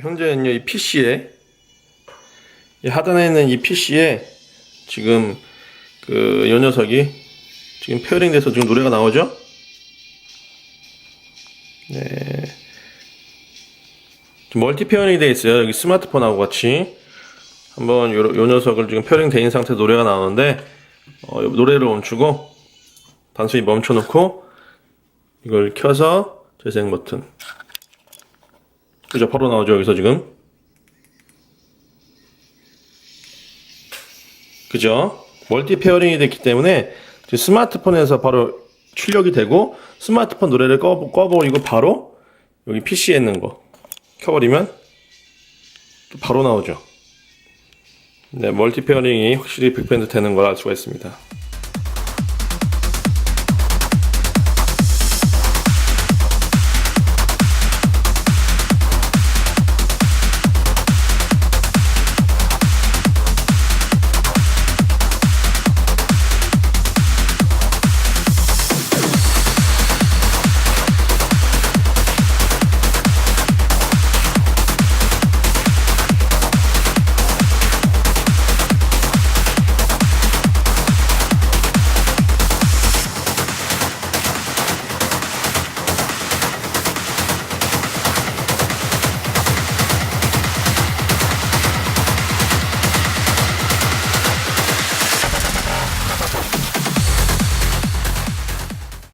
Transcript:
현재는요 이 PC에 이 하단에 있는 이 PC에 지금 그 요 녀석이 지금 페어링 돼서 지금 노래가 나오죠? 네. 멀티 페어링이 돼 있어요. 여기 스마트폰하고 같이 한번 요, 요 녀석을 지금 페어링 돼 있는 상태에서 노래가 나오는데 어, 노래를 멈추고 단순히 멈춰놓고 이걸 켜서 재생 버튼 그죠? 바로 나오죠 여기서 지금 그죠? 멀티 페어링이 됐기 때문에 스마트폰에서 바로 출력이 되고 스마트폰 노래를 꺼, 꺼버리고 바로 여기 PC에 있는 거 켜버리면 또 바로 나오죠 네 멀티 페어링이 확실히 100% 되는 걸 알 수가 있습니다